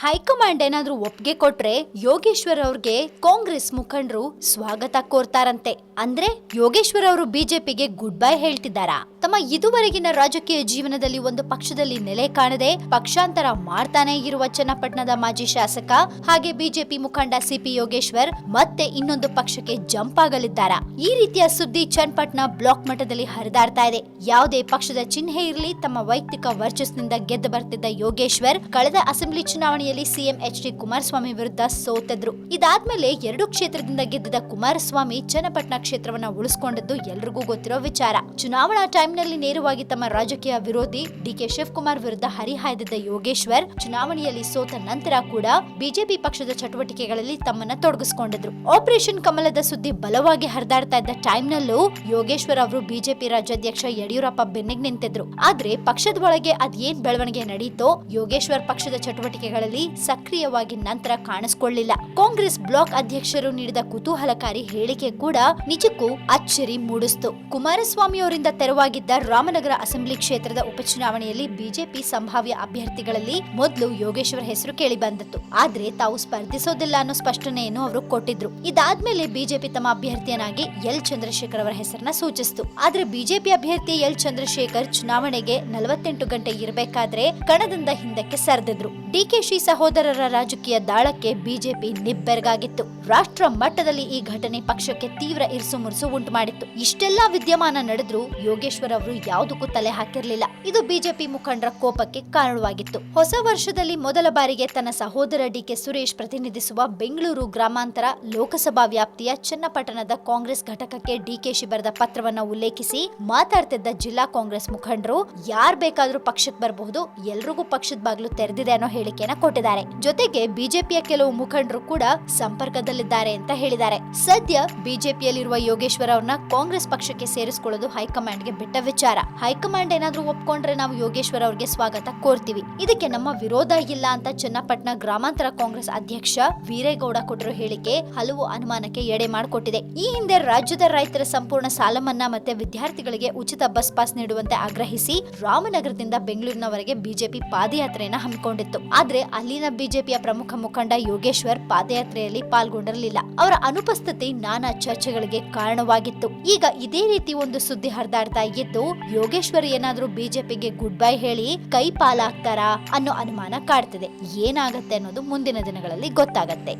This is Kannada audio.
ಹೈಕಮಾಂಡ್ ಏನಾದ್ರೂ ಒಪ್ಪಿಗೆ ಕೊಟ್ರೆ ಯೋಗೇಶ್ವರ್ ಅವ್ರಿಗೆ ಕಾಂಗ್ರೆಸ್ ಮುಖಂಡರು ಸ್ವಾಗತ ಕೋರ್ತಾರಂತೆ. ಅಂದ್ರೆ ಯೋಗೇಶ್ವರ್ ಅವರು ಬಿಜೆಪಿಗೆ ಗುಡ್ ಬೈ ಹೇಳ್ತಿದ್ದಾರಾ? ತಮ್ಮ ಇದುವರೆಗಿನ ರಾಜಕೀಯ ಜೀವನದಲ್ಲಿ ಒಂದು ಪಕ್ಷದಲ್ಲಿ ನೆಲೆ ಕಾಣದೆ ಪಕ್ಷಾಂತರ ಮಾಡ್ತಾನೆ ಇರುವ ಚನ್ನಪಟ್ಟಣದ ಮಾಜಿ ಶಾಸಕ ಹಾಗೆ ಬಿಜೆಪಿ ಮುಖಂಡ ಸಿಪಿ ಯೋಗೇಶ್ವರ್ ಮತ್ತೆ ಇನ್ನೊಂದು ಪಕ್ಷಕ್ಕೆ ಜಂಪ್ ಆಗಲಿದ್ದಾರಾ? ಈ ರೀತಿಯ ಸುದ್ದಿ ಚನ್ನಪಟ್ಟಣ ಬ್ಲಾಕ್ ಮಟ್ಟದಲ್ಲಿ ಹರಿದಾಡ್ತಾ ಇದೆ. ಯಾವುದೇ ಪಕ್ಷದ ಚಿಹ್ನೆ ಇರಲಿ, ತಮ್ಮ ವೈಯಕ್ತಿಕ ವರ್ಚಸ್ನಿಂದ ಗೆದ್ದು ಬರ್ತಿದ್ದ ಯೋಗೇಶ್ವರ್ ಕಳೆದ ಅಸೆಂಬ್ಲಿ ಚುನಾವಣೆಯಲ್ಲಿ ಸಿಎಂ ಎಚ್ ಡಿ ಕುಮಾರಸ್ವಾಮಿ ವಿರುದ್ಧ ಸೋತಿದ್ರು. ಇದಾದ್ಮೇಲೆ ಎರಡು ಕ್ಷೇತ್ರದಿಂದ ಗೆದ್ದಿದ್ದ ಕುಮಾರಸ್ವಾಮಿ ಚನ್ನಪಟ್ಟಣ ಕ್ಷೇತ್ರವನ್ನ ಉಳಿಸಿಕೊಂಡಿದ್ದು ಎಲ್ರಿಗೂ ಗೊತ್ತಿರೋ ವಿಚಾರ. ಚುನಾವಣಾ ಟೈಮ್ನಲ್ಲಿ ನೇರವಾಗಿ ತಮ್ಮ ರಾಜಕೀಯ ವಿರೋಧಿ ಡಿಕೆ ಶಿವಕುಮಾರ್ ವಿರುದ್ಧ ಹರಿಹಾಯ್ದಿದ್ದ ಯೋಗೇಶ್ವರ್ ಚುನಾವಣೆಯಲ್ಲಿ ಸೋತ ನಂತರ ಕೂಡ ಬಿಜೆಪಿ ಪಕ್ಷದ ಚಟುವಟಿಕೆಗಳಲ್ಲಿ ತಮ್ಮನ್ನ ತೊಡಗಿಸಿಕೊಂಡಿದ್ರು. ಆಪರೇಷನ್ ಕಮಲದ ಸುದ್ದಿ ಬಲವಾಗಿ ಹರಿದಾಡ್ತಾ ಇದ್ದ ಟೈಮ್ನಲ್ಲೂ ಯೋಗೇಶ್ವರ್ ಅವರು ಬಿಜೆಪಿ ರಾಜ್ಯಾಧ್ಯಕ್ಷ ಯಡಿಯೂರಪ್ಪ ಬೆನ್ನಿಗೆ ನಿಂತಿದ್ರು. ಆದ್ರೆ ಪಕ್ಷದ ಒಳಗೆ ಅದೇನ್ ಬೆಳವಣಿಗೆ ನಡೀತೋ ಯೋಗೇಶ್ವರ್ ಪಕ್ಷದ ಚಟುವಟಿಕೆಗಳಲ್ಲಿ ಸಕ್ರಿಯವಾಗಿ ನಂತರ ಕಾಣಿಸಿಕೊಳ್ಳಿಲ್ಲ. ಕಾಂಗ್ರೆಸ್ ಬ್ಲಾಕ್ ಅಧ್ಯಕ್ಷರು ನೀಡಿದ ಕುತೂಹಲಕಾರಿ ಹೇಳಿಕೆ ಕೂಡ ನಿಜಕ್ಕೂ ಅಚ್ಚರಿ ಮೂಡಿಸಿತು. ಕುಮಾರಸ್ವಾಮಿ ಅವರಿಂದ ತೆರವಾಗಿದ್ದ ರಾಮನಗರ ಅಸೆಂಬ್ಲಿ ಕ್ಷೇತ್ರದ ಉಪಚುನಾವಣೆಯಲ್ಲಿ ಬಿಜೆಪಿ ಸಂಭಾವ್ಯ ಅಭ್ಯರ್ಥಿಗಳಲ್ಲಿ ಮೊದಲು ಯೋಗೇಶ್ವರ ಹೆಸರು ಕೇಳಿ ಬಂದಿತ್ತು ಆದ್ರೆ ತಾವು ಸ್ಪರ್ಧಿಸೋದಿಲ್ಲ ಅನ್ನೋ ಸ್ಪಷ್ಟನೆಯನ್ನು ಅವರು ಕೊಟ್ಟಿದ್ರು. ಇದಾದ್ಮೇಲೆ ಬಿಜೆಪಿ ತಮ್ಮ ಅಭ್ಯರ್ಥಿಯನ್ನಾಗಿ ಎಲ್. ಚಂದ್ರಶೇಖರ್ ಅವರ ಹೆಸರನ್ನ ಸೂಚಿಸಿತು. ಆದ್ರೆ ಬಿಜೆಪಿ ಅಭ್ಯರ್ಥಿ ಎಲ್. ಚಂದ್ರಶೇಖರ್ ಚುನಾವಣೆಗೆ ನಲವತ್ತೆಂಟು ಗಂಟೆ ಇರಬೇಕಾದ್ರೆ ಕಣದಿಂದ ಹಿಂದಕ್ಕೆ ಸರಿದಿದ್ರು. ಡಿಕೆಶಿ ಸಹೋದರರ ರಾಜಕೀಯ ದಾಳಕ್ಕೆ ಬಿಜೆಪಿ ನಿಬ್ಬೆರಗಾಗಿತ್ತು. ರಾಷ್ಟ್ರ ಮಟ್ಟದಲ್ಲಿ ಈ ಘಟನೆ ಪಕ್ಷಕ್ಕೆ ತೀವ್ರ ಇರಿಸು ಮುರುಸು ಉಂಟು ಮಾಡಿತ್ತು. ಇಷ್ಟೆಲ್ಲಾ ವಿದ್ಯಮಾನ ನಡೆದರೂ ಯೋಗೇಶ್ವರ್ ಅವರು ಯಾವುದಕ್ಕೂ ತಲೆ ಹಾಕಿರಲಿಲ್ಲ. ಇದು ಬಿಜೆಪಿ ಮುಖಂಡರ ಕೋಪಕ್ಕೆ ಕಾರಣವಾಗಿತ್ತು. ಹೊಸ ವರ್ಷದಲ್ಲಿ ಮೊದಲ ಬಾರಿಗೆ ತನ್ನ ಸಹೋದರ ಡಿಕೆ ಸುರೇಶ್ ಪ್ರತಿನಿಧಿಸುವ ಬೆಂಗಳೂರು ಗ್ರಾಮಾಂತರ ಲೋಕಸಭಾ ವ್ಯಾಪ್ತಿಯ ಚನ್ನಪಟ್ಟಣದ ಕಾಂಗ್ರೆಸ್ ಘಟಕಕ್ಕೆ ಡಿಕೆಶಿ ಬರೆದ ಪತ್ರವನ್ನು ಉಲ್ಲೇಖಿಸಿ ಮಾತಾಡ್ತಿದ್ದ ಜಿಲ್ಲಾ ಕಾಂಗ್ರೆಸ್ ಮುಖಂಡರು, ಯಾರ್ ಬೇಕಾದ್ರೂ ಪಕ್ಷಕ್ಕೆ ಬರಬಹುದು, ಎಲ್ರಿಗೂ ಪಕ್ಷದ ಬಾಗಿಲು ತೆರೆದಿದೆ ಅನ್ನೋ ಹೇಳಿಕೆಯನ್ನು ಕೊಟ್ಟಿದ್ದಾರೆ ಜೊತೆಗೆ ಬಿಜೆಪಿಯ ಕೆಲವು ಮುಖಂಡರು ಕೂಡ ಸಂಪರ್ಕದಲ್ಲಿದ್ದಾರೆ ಅಂತ ಹೇಳಿದ್ದಾರೆ. ಸದ್ಯ ಬಿಜೆಪಿಯಲ್ಲಿರುವ ಯೋಗೇಶ್ವರ ಅವ್ರನ್ನ ಕಾಂಗ್ರೆಸ್ ಪಕ್ಷಕ್ಕೆ ಸೇರಿಸಿಕೊಳ್ಳೋದು ಹೈಕಮಾಂಡ್ಗೆ ಬಿಟ್ಟ ವಿಚಾರ. ಹೈಕಮಾಂಡ್ ಏನಾದ್ರೂ ಒಪ್ಕೊಂಡ್ರೆ ನಾವು ಯೋಗೇಶ್ವರ್ ಅವರಿಗೆ ಸ್ವಾಗತ ಕೋರ್ತೀವಿ. ಇದಕ್ಕೆ ನಮ್ಮ ವಿರೋಧ ಇಲ್ಲ ಅಂತ ಚನ್ನಪಟ್ಟಣ ಗ್ರಾಮಾಂತರ ಕಾಂಗ್ರೆಸ್ ಅಧ್ಯಕ್ಷ ವೀರೇಗೌಡ ಕೊಟ್ಟಿರೋ ಹೇಳಿಕೆ ಹಲವು ಅನುಮಾನಕ್ಕೆ ಎಡೆ ಮಾಡಿಕೊಟ್ಟಿದೆ. ಈ ಹಿಂದೆ ರಾಜ್ಯದ ರೈತರ ಸಂಪೂರ್ಣ ಸಾಲ ಮನ್ನಾ ಮತ್ತೆ ವಿದ್ಯಾರ್ಥಿಗಳಿಗೆ ಉಚಿತ ಬಸ್ ಪಾಸ್ ನೀಡುವಂತೆ ಆಗ್ರಹಿಸಿ ರಾಮನಗರದಿಂದ ಬೆಂಗಳೂರಿನವರೆಗೆ ಬಿಜೆಪಿ ಪಾದಯಾತ್ರೆಯನ್ನ ಹಮ್ಮಿಕೊಂಡಿತ್ತು. ಆದ್ರೆ ಅಲ್ಲಿನ ಬಿಜೆಪಿಯ ಪ್ರಮುಖ ಮುಖಂಡ ಯೋಗೇಶ್ವರ್ ಪಾದಯಾತ್ರೆಯಲ್ಲಿ ಪಾಲ್ಗೊಂಡಿರಲಿಲ್ಲ. ಅವರ ಅನುಪಸ್ಥಿತಿ ನಾನಾ ಚರ್ಚೆಗಳಿಗೆ ಕಾರಣವಾಗಿತ್ತು. ಈಗ ಇದೇ ರೀತಿ ಒಂದು ಸುದ್ದಿ ಹರಿದಾಡ್ತಾ ಇದ್ದು, ಯೋಗೇಶ್ವರ್ ಏನಾದ್ರೂ ಬಿಜೆಪಿಗೆ ಗುಡ್ ಬೈ ಹೇಳಿ ಕೈ ಪಾಲಾಗ್ತಾರಾ ಅನ್ನೋ ಅನುಮಾನ ಕಾಡ್ತಿದೆ. ಏನಾಗತ್ತೆ ಅನ್ನೋದು ಮುಂದಿನ ದಿನಗಳಲ್ಲಿ ಗೊತ್ತಾಗತ್ತೆ.